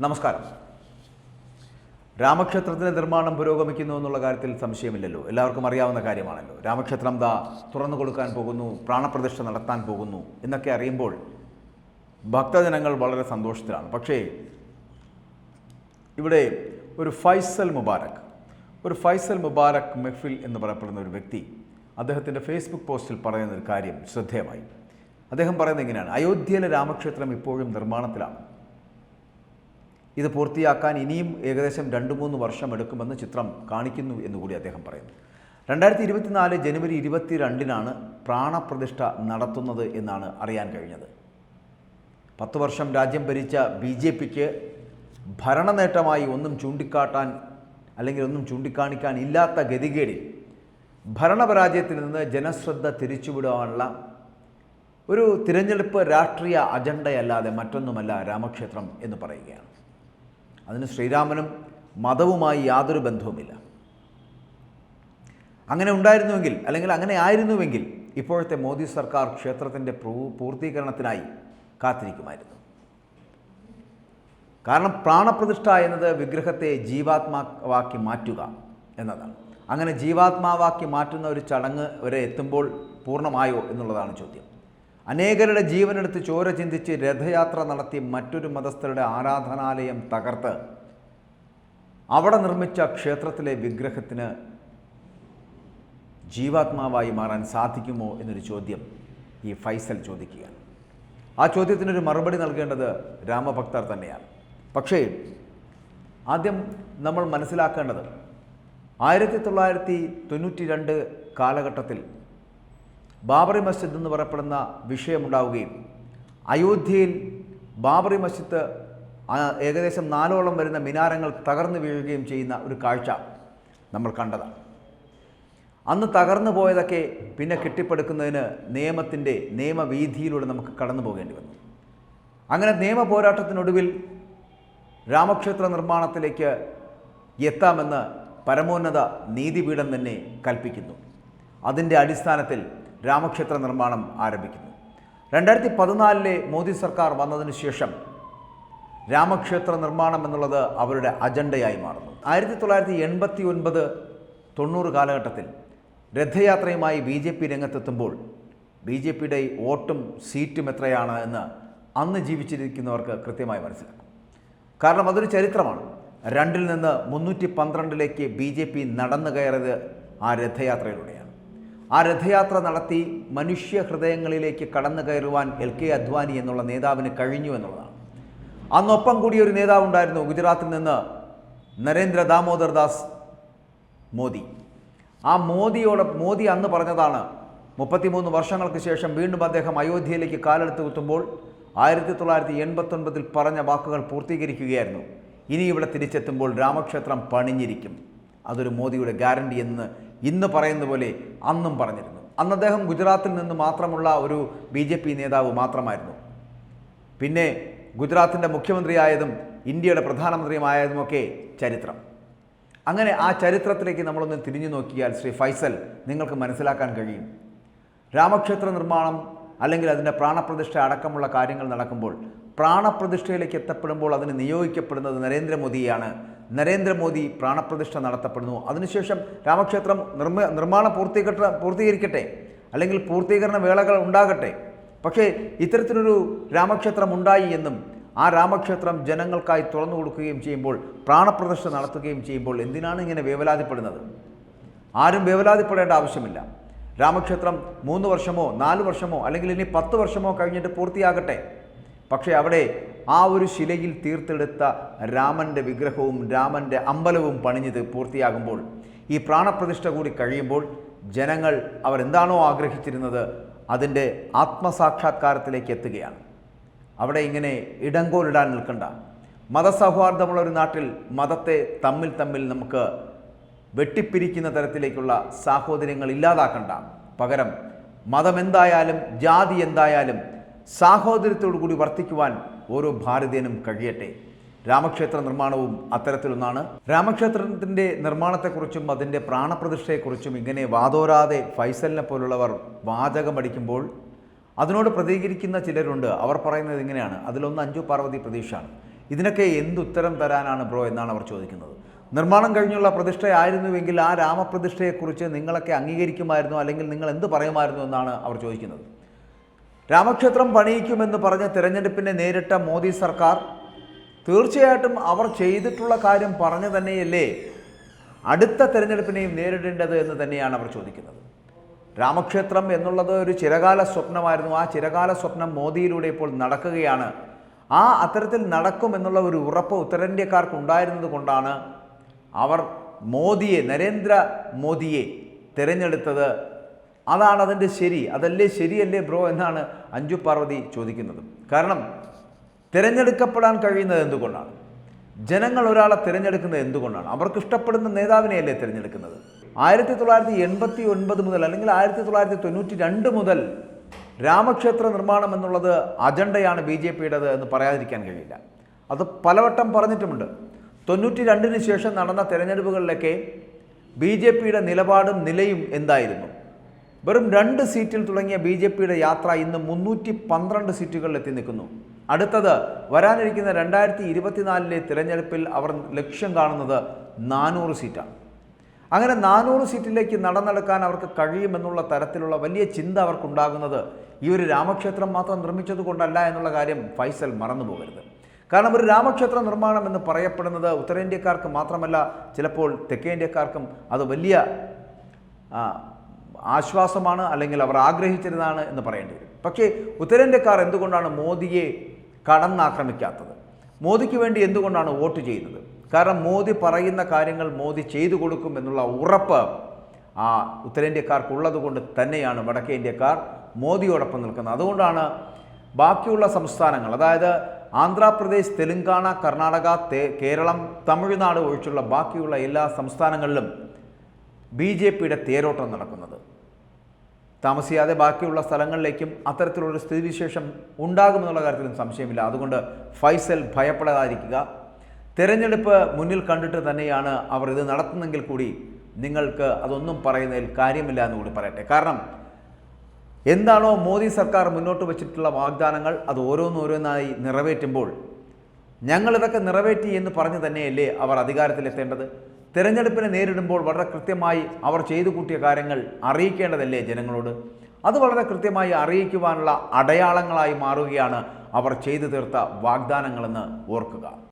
നമസ്കാരം. രാമക്ഷേത്രത്തിന്റെ നിർമ്മാണം പുരോഗമിക്കുന്നു എന്നുള്ള കാര്യത്തിൽ സംശയമില്ലല്ലോ. എല്ലാവർക്കും അറിയാവുന്ന കാര്യമാണല്ലോ. രാമക്ഷേത്രം ദാ തുറന്നു കൊടുക്കാൻ പോകുന്നു പ്രാണപ്രതിഷ്ഠ നടത്താൻ പോകുന്നു എന്നൊക്കെ അറിയുമ്പോൾ ഭക്തജനങ്ങൾ വളരെ സന്തോഷത്തിലാണ്. പക്ഷേ ഇവിടെ ഒരു ഫൈസൽ മുബാരക് ഒരു ഫൈസൽ മുബാരക് മെഹ്ഫിൽ എന്ന് പറയപ്പെടുന്ന ഒരു വ്യക്തി അദ്ദേഹത്തിന്റെ ഫേസ്ബുക്ക് പോസ്റ്റിൽ പറയുന്ന ഒരു കാര്യം ശ്രദ്ധേയമായി. അദ്ദേഹം പറയുന്നത് എങ്ങനെയാണ് അയോധ്യയിലെ രാമക്ഷേത്രം ഇപ്പോഴും നിർമ്മാണത്തിലാണ്. ഇത് പൂർത്തിയാക്കാൻ ഇനിയും ഏകദേശം രണ്ട് മൂന്ന് വർഷം എടുക്കുമെന്ന് ചിത്രം കാണിക്കുന്നു എന്നുകൂടി അദ്ദേഹം പറയുന്നു. രണ്ടായിരത്തി ഇരുപത്തിനാല് ജനുവരി ഇരുപത്തി രണ്ടിനാണ് പ്രാണപ്രതിഷ്ഠ നടത്തുന്നത് എന്നാണ് അറിയാൻ കഴിഞ്ഞത്. പത്ത് വർഷം രാജ്യം ഭരിച്ച ബി ജെ പിക്ക് ഭരണനേട്ടമായി ഒന്നും ചൂണ്ടിക്കാട്ടാൻ അല്ലെങ്കിൽ ഒന്നും ചൂണ്ടിക്കാണിക്കാൻ ഇല്ലാത്ത ഗതികേടിൽ ഭരണപരാജയത്തിൽ നിന്ന് ജനശ്രദ്ധ തിരിച്ചുവിടാനുള്ള ഒരു തിരഞ്ഞെടുപ്പ് രാഷ്ട്രീയ അജണ്ടയല്ലാതെ മറ്റൊന്നുമല്ല രാമക്ഷേത്രം എന്ന് പറയുകയാണ്. അതിന് ശ്രീരാമനും മതവുമായി യാതൊരു ബന്ധവുമില്ല. അങ്ങനെ ഉണ്ടായിരുന്നുവെങ്കിൽ അല്ലെങ്കിൽ അങ്ങനെ ആയിരുന്നുവെങ്കിൽ ഇപ്പോഴത്തെ മോദി സർക്കാർ ക്ഷേത്രത്തിന്റെ പൂർത്തീകരണത്തിനായി കാത്തിരിക്കുമായിരുന്നു. കാരണം പ്രാണപ്രതിഷ്ഠ എന്നത് വിഗ്രഹത്തെ ജീവാത്മാവാക്കി മാറ്റുക എന്നതാണ്. അങ്ങനെ ജീവാത്മാവാക്കി മാറ്റുന്ന ഒരു ചടങ്ങ് വരെ എത്തുമ്പോൾ പൂർണമായോ എന്നുള്ളതാണ് ചോദ്യം. അനേകരുടെ ജീവനെടുത്ത് ചോര ചിന്തിച്ച് രഥയാത്ര നടത്തി മറ്റൊരു മതസ്ഥരുടെ ആരാധനാലയം തകർത്ത് അവിടെ നിർമ്മിച്ച ക്ഷേത്രത്തിലെ വിഗ്രഹത്തിന് ജീവാത്മാവായി മാറാൻ സാധിക്കുമോ എന്നൊരു ചോദ്യം ഈ ഫൈസൽ ചോദിക്കുകയാണ്. ആ ചോദ്യത്തിനൊരു മറുപടി നൽകേണ്ടത് രാമഭക്തർ തന്നെയാണ്. പക്ഷേ ആദ്യം നമ്മൾ മനസ്സിലാക്കേണ്ടത് ആയിരത്തി തൊള്ളായിരത്തി തൊണ്ണൂറ്റി രണ്ട് കാലഘട്ടത്തിൽ ബാബറി മസ്ജിദ് എന്ന് പറയപ്പെടുന്ന വിഷയമുണ്ടാവുകയും അയോധ്യയിൽ ബാബറി മസ്ജിദ് ഏകദേശം നാലോളം വരുന്ന മിനാരങ്ങൾ തകർന്നു വീഴുകയും ചെയ്യുന്ന ഒരു കാഴ്ച നമ്മൾ കണ്ടതാണ്. അന്ന് തകർന്നു പോയതൊക്കെ പിന്നെ കെട്ടിപ്പടുക്കുന്നതിന് നിയമത്തിന്റെ നിയമവീതിയിലൂടെ നമുക്ക് കടന്നു പോകേണ്ടി വന്നു. അങ്ങനെ നിയമ പോരാട്ടത്തിനൊടുവിൽ രാമക്ഷേത്ര നിർമ്മാണത്തിലേക്ക് എത്താമെന്ന് പരമോന്നത നീതിപീഠം തന്നെ കൽപ്പിക്കുന്നു. അതിന്റെ അടിസ്ഥാനത്തിൽ രാമക്ഷേത്ര നിർമ്മാണം ആരംഭിക്കുന്നു. രണ്ടായിരത്തി പതിനാലിലെ മോദി സർക്കാർ വന്നതിന് ശേഷം രാമക്ഷേത്ര നിർമ്മാണം എന്നുള്ളത് അവരുടെ അജണ്ടയായി മാറുന്നു. ആയിരത്തി തൊള്ളായിരത്തി എൺപത്തി ഒൻപത് തൊണ്ണൂറ് കാലഘട്ടത്തിൽ രഥയാത്രയുമായി ബി ജെ പി രംഗത്തെത്തുമ്പോൾ ബി ജെ പിയുടെ വോട്ടും സീറ്റും എത്രയാണ് എന്ന് അന്ന് ജീവിച്ചിരിക്കുന്നവർക്ക് കൃത്യമായി മനസ്സിലാക്കും. കാരണം അതൊരു ചരിത്രമാണ്. രണ്ടിൽ നിന്ന് മുന്നൂറ്റി പന്ത്രണ്ടിലേക്ക് ബി ജെ പി നടന്നു കയറിയത് ആ രഥയാത്രയിലൂടെയാണ് ആ രഥയാത്ര നടത്തി മനുഷ്യ ഹൃദയങ്ങളിലേക്ക് കടന്നു കയറുവാൻ എൽ കെ അദ്വാനി എന്നുള്ള നേതാവിന് കഴിഞ്ഞു എന്നുള്ളതാണ്. അന്നൊപ്പം കൂടി ഒരു നേതാവുണ്ടായിരുന്നു ഗുജറാത്തിൽ നിന്ന് നരേന്ദ്ര ദാമോദർ ദാസ് മോദി. ആ മോദിയോട് മോദി അന്ന് പറഞ്ഞതാണ് മുപ്പത്തിമൂന്ന് വർഷങ്ങൾക്ക് ശേഷം വീണ്ടും അദ്ദേഹം അയോധ്യയിലേക്ക് കാലെടുത്ത് കുത്തുമ്പോൾ ആയിരത്തി തൊള്ളായിരത്തി എൺപത്തൊൻപതിൽ പറഞ്ഞ വാക്കുകൾ പൂർത്തീകരിക്കുകയായിരുന്നു. ഇനി ഇവിടെ തിരിച്ചെത്തുമ്പോൾ രാമക്ഷേത്രം പണിഞ്ഞിരിക്കും. അതൊരു മോദിയുടെ ഗ്യാരണ്ടി എന്ന് ഇന്ന് പറയുന്ന പോലെ അന്നും പറഞ്ഞിരുന്നു. അന്ന് അദ്ദേഹം ഗുജറാത്തിൽ നിന്ന് മാത്രമുള്ള ഒരു ബി ജെ പി നേതാവ് മാത്രമായിരുന്നു. പിന്നെ ഗുജറാത്തിന്റെ മുഖ്യമന്ത്രിയായതും ഇന്ത്യയുടെ പ്രധാനമന്ത്രിയുമായതുമൊക്കെ ചരിത്രം. അങ്ങനെ ആ ചരിത്രത്തിലേക്ക് നമ്മളൊന്ന് തിരിഞ്ഞു നോക്കിയാൽ ശ്രീ ഫൈസൽ നിങ്ങൾക്ക് മനസ്സിലാക്കാൻ കഴിയും. രാമക്ഷേത്ര നിർമ്മാണം അല്ലെങ്കിൽ അതിന്റെ പ്രാണപ്രതിഷ്ഠ അടക്കമുള്ള കാര്യങ്ങൾ നടക്കുമ്പോൾ പ്രാണപ്രതിഷ്ഠയിലേക്ക് എത്തപ്പെടുമ്പോൾ അതിന് നിയോഗിക്കപ്പെടുന്നത് നരേന്ദ്രമോദിയാണ്. നരേന്ദ്രമോദി പ്രാണപ്രതിഷ്ഠ നടത്തപ്പെടുന്നു. അതിനുശേഷം രാമക്ഷേത്രം നിർമ്മ നിർമ്മാണം പൂർത്തീകട്ട പൂർത്തീകരിക്കട്ടെ. അല്ലെങ്കിൽ പൂർത്തീകരണ വേളകൾ ഉണ്ടാകട്ടെ. പക്ഷേ ഇത്തരത്തിലൊരു രാമക്ഷേത്രം ഉണ്ടായി എന്നും ആ രാമക്ഷേത്രം ജനങ്ങൾക്കായി തുറന്നു കൊടുക്കുകയും ചെയ്യുമ്പോൾ പ്രാണപ്രതിഷ്ഠ നടത്തുകയും ചെയ്യുമ്പോൾ എന്തിനാണ് ഇങ്ങനെ വേവലാതിപ്പെടുന്നത്? ആരും വേവലാതിപ്പെടേണ്ട ആവശ്യമില്ല. രാമക്ഷേത്രം മൂന്ന് വർഷമോ നാല് വർഷമോ അല്ലെങ്കിൽ ഇനി പത്ത് വർഷമോ കഴിഞ്ഞിട്ട് പൂർത്തിയാകട്ടെ. പക്ഷേ അവിടെ ആ ഒരു ശിലയിൽ തീർത്തെടുത്ത രാമന്റെ വിഗ്രഹവും രാമന്റെ അമ്പലവും പണിഞ്ഞത് പൂർത്തിയാകുമ്പോൾ ഈ പ്രാണപ്രതിഷ്ഠ കൂടി കഴിയുമ്പോൾ ജനങ്ങൾ അവരെന്താണോ ആഗ്രഹിച്ചിരുന്നത് അതിന്റെ ആത്മസാക്ഷാത്കാരത്തിലേക്ക് എത്തുകയാണ്. അവിടെ ഇങ്ങനെ ഇടങ്കോലിടാൻ നിൽക്കണ്ട. മതസൗഹാർദ്ദമുള്ള ഒരു നാട്ടിൽ മതത്തെ തമ്മിൽ തമ്മിൽ നമുക്ക് വെട്ടിപ്പിരിക്കുന്ന തരത്തിലേക്കുള്ള സാഹോദര്യങ്ങൾ ഇല്ലാതാക്കണ്ട. പകരം മതമെന്തായാലും ജാതി എന്തായാലും സാഹോദര്യത്തോടു കൂടി വർത്തിക്കുവാൻ ഓരോ ഭാരതീയനും കഴിയട്ടെ. രാമക്ഷേത്ര നിർമ്മാണവും അത്തരത്തിലൊന്നാണ്. രാമക്ഷേത്രത്തിന്റെ നിർമ്മാണത്തെക്കുറിച്ചും അതിന്റെ പ്രാണപ്രതിഷ്ഠയെക്കുറിച്ചും ഇങ്ങനെ വാതോരാതെ ഫൈസലിനെ പോലുള്ളവർ വാചകമടിക്കുമ്പോൾ അതിനോട് പ്രതികരിക്കുന്ന ചിലരുണ്ട്. അവർ പറയുന്നത് ഇങ്ങനെയാണ്. അതിലൊന്ന് അഞ്ചു പാർവതി പ്രതീക്ഷയാണ് ഇതിനൊക്കെ എന്തുത്തരം തരാനാണ് ബ്രോ എന്നാണ് അവർ ചോദിക്കുന്നത്. നിർമ്മാണം കഴിഞ്ഞുള്ള പ്രതിഷ്ഠയായിരുന്നുവെങ്കിൽ ആ രാമപ്രതിഷ്ഠയെക്കുറിച്ച് നിങ്ങളൊക്കെ അംഗീകരിക്കുമായിരുന്നു? അല്ലെങ്കിൽ നിങ്ങൾ എന്ത് പറയുമായിരുന്നു എന്നാണ് അവർ ചോദിക്കുന്നത്. രാമക്ഷേത്രം പണിയിക്കുമെന്ന് പറഞ്ഞ തിരഞ്ഞെടുപ്പിനെ നേരിട്ട മോദി സർക്കാർ തീർച്ചയായിട്ടും അവർ ചെയ്തിട്ടുള്ള കാര്യം പറഞ്ഞു തന്നെയല്ലേ അടുത്ത തിരഞ്ഞെടുപ്പിനെയും നേരിടേണ്ടത് എന്ന് തന്നെയാണ് അവർ ചോദിക്കുന്നത്. രാമക്ഷേത്രം എന്നുള്ളത് ഒരു ചിരകാല സ്വപ്നമായിരുന്നു. ആ ചിരകാല സ്വപ്നം മോദിയിലൂടെ ഇപ്പോൾ നടക്കുകയാണ്. ആ അത്തരത്തിൽ നടക്കുമെന്നുള്ള ഒരു ഉറപ്പ് ഉത്തരേന്ത്യക്കാർക്ക് ഉണ്ടായിരുന്നത് കൊണ്ടാണ് അവർ മോദിയെ നരേന്ദ്ര മോദിയെ തിരഞ്ഞെടുത്തത് അതാണ് അതിന്റെ ശരി. അതല്ലേ ശരിയല്ലേ ബ്രോ എന്നാണ് അഞ്ജു പാർവതി ചോദിക്കുന്നത്. കാരണം തിരഞ്ഞെടുക്കപ്പെടാൻ കഴിയുന്നത് എന്തുകൊണ്ടാണ്? ജനങ്ങൾ ഒരാളെ തിരഞ്ഞെടുക്കുന്നത് എന്തുകൊണ്ടാണ്? അവർക്ക് ഇഷ്ടപ്പെടുന്ന നേതാവിനെയല്ലേ തിരഞ്ഞെടുക്കുന്നത്? ആയിരത്തി തൊള്ളായിരത്തി എൺപത്തി ഒൻപത് മുതൽ അല്ലെങ്കിൽ ആയിരത്തി തൊള്ളായിരത്തി തൊണ്ണൂറ്റി രണ്ട് മുതൽ രാമക്ഷേത്ര നിർമ്മാണം എന്നുള്ളത് അജണ്ടയാണ് ബി ജെ പിയുടേത് എന്ന് പറയാതിരിക്കാൻ കഴിയില്ല. അത് പലവട്ടം പറഞ്ഞിട്ടുമുണ്ട്. തൊണ്ണൂറ്റി രണ്ടിന് ശേഷം നടന്ന തിരഞ്ഞെടുപ്പുകളിലൊക്കെ ബി ജെ പിയുടെ നിലപാടും നിലയും എന്തായിരുന്നു? വെറും രണ്ട് സീറ്റിൽ തുടങ്ങിയ ബി ജെ പിയുടെ യാത്ര ഇന്ന് മുന്നൂറ്റി പന്ത്രണ്ട് സീറ്റുകളിൽ എത്തി നിൽക്കുന്നു. അടുത്തത് വരാനിരിക്കുന്ന രണ്ടായിരത്തി ഇരുപത്തിനാലിലെ തിരഞ്ഞെടുപ്പിൽ അവർ ലക്ഷ്യം കാണുന്നത് നാനൂറ് സീറ്റാണ്. അങ്ങനെ നാനൂറ് സീറ്റിലേക്ക് നടന്നെടുക്കാൻ അവർക്ക് കഴിയുമെന്നുള്ള തരത്തിലുള്ള വലിയ ചിന്ത അവർക്കുണ്ടാകുന്നത് ഈ ഒരു രാമക്ഷേത്രം മാത്രം നിർമ്മിച്ചത് കൊണ്ടല്ല എന്നുള്ള കാര്യം ഫൈസൽ മറന്നു പോകരുത് കാരണം ഒരു രാമക്ഷേത്ര നിർമ്മാണം എന്ന് പറയപ്പെടുന്നത് ഉത്തരേന്ത്യക്കാർക്ക് മാത്രമല്ല ചിലപ്പോൾ തെക്കേന്ത്യക്കാർക്കും അത് വലിയ ആശ്വാസമാണ് അല്ലെങ്കിൽ അവർ ആഗ്രഹിച്ചിരുന്നതാണ് എന്ന് പറയേണ്ടി വരും. പക്ഷേ ഉത്തരേന്ത്യക്കാർ എന്തുകൊണ്ടാണ് മോദിയെ കടന്നാക്രമിക്കാത്തത്? മോദിക്ക് വേണ്ടി എന്തുകൊണ്ടാണ് വോട്ട് ചെയ്യുന്നത്? കാരണം മോദി പറയുന്ന കാര്യങ്ങൾ മോദി ചെയ്തു കൊടുക്കും എന്നുള്ള ഉറപ്പ് ആ ഉത്തരേന്ത്യക്കാർക്കുള്ളത് കൊണ്ട് തന്നെയാണ് വടക്കേ ഇന്ത്യക്കാർ മോദിയോടൊപ്പം നിൽക്കുന്നത്. അതുകൊണ്ടാണ് ബാക്കിയുള്ള സംസ്ഥാനങ്ങൾ അതായത് ആന്ധ്രാപ്രദേശ് തെലുങ്കാന കർണാടക കേരളം തമിഴ്നാട് ഒഴിച്ചുള്ള ബാക്കിയുള്ള എല്ലാ സംസ്ഥാനങ്ങളിലും ബി ജെ പിയുടെ തേരോട്ടം നടക്കുന്നത്. താമസിയാതെ ബാക്കിയുള്ള സ്ഥലങ്ങളിലേക്കും അത്തരത്തിലുള്ളൊരു സ്ഥിതിവിശേഷം ഉണ്ടാകുമെന്നുള്ള കാര്യത്തിലും സംശയമില്ല. അതുകൊണ്ട് ഫൈസൽ ഭയപ്പെടാതിരിക്കുക. തെരഞ്ഞെടുപ്പ് മുന്നിൽ കണ്ടിട്ട് തന്നെയാണ് അവർ ഇത് നടത്തുന്നെങ്കിൽ കൂടി നിങ്ങൾക്ക് അതൊന്നും പറയുന്നതിൽ കാര്യമില്ല എന്ന് കൂടി പറയട്ടെ. കാരണം എന്താണോ മോദി സർക്കാർ മുന്നോട്ട് വെച്ചിട്ടുള്ള വാഗ്ദാനങ്ങൾ അത് ഓരോന്നോരോന്നായി നിറവേറ്റുമ്പോൾ ഞങ്ങളിതൊക്കെ നിറവേറ്റി എന്ന് പറഞ്ഞു തന്നെയല്ലേ അവർ അധികാരത്തിലെത്തേണ്ടത്? തിരഞ്ഞെടുപ്പിനെ നേരിടുമ്പോൾ വളരെ കൃത്യമായി അവർ ചെയ്തു കൂട്ടിയ കാര്യങ്ങൾ അറിയിക്കേണ്ടതല്ലേ ജനങ്ങളോട്? അത് വളരെ കൃത്യമായി അറിയിക്കുവാനുള്ള അടയാളങ്ങളായി മാറുകയാണ് അവർ ചെയ്തു തീർത്ത വാഗ്ദാനങ്ങളെന്ന് ഓർക്കുക.